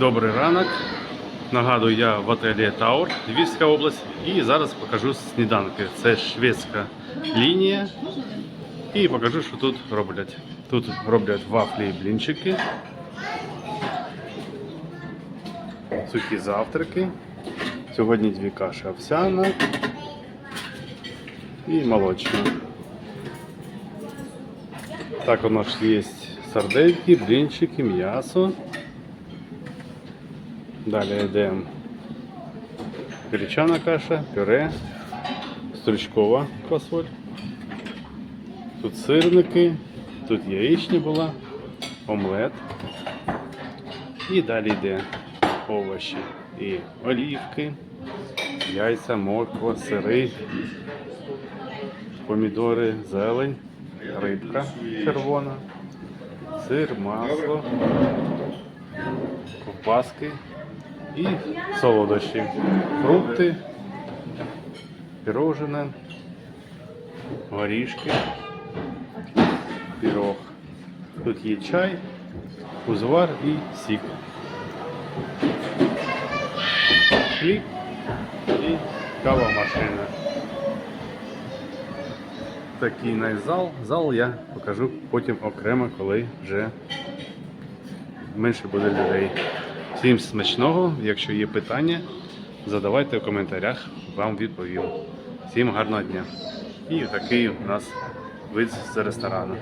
Добрий ранок. Нагадую, я в отелі Таур, Львівська область. І зараз покажу сніданки. Це шведська лінія. І покажу, що тут роблять. Тут роблять вафлі і блінчики. Сухі завтраки. Сьогодні дві каші овсяна і молочна. Так, у нас є сардельки, блінчики, м'ясо. Далі йдемо гречана каша, пюре, стручкова квасоль. Тут сирники, тут яєчня була, омлет. І далі йде овочі і олівки, яйця, морква, сири, помідори, зелень, рибка червона, сир, масло, ковбаски і солодощі, фрукти, пирожне, горішки, пірог. Тут є чай, узвар і сік. Хліб і кава машина. Такий найзал. Зал я покажу потім окремо, коли вже менше буде людей. Всім смачного, якщо є питання, задавайте в коментарях, вам відповім. Всім гарного дня. І такий у нас вид з ресторану.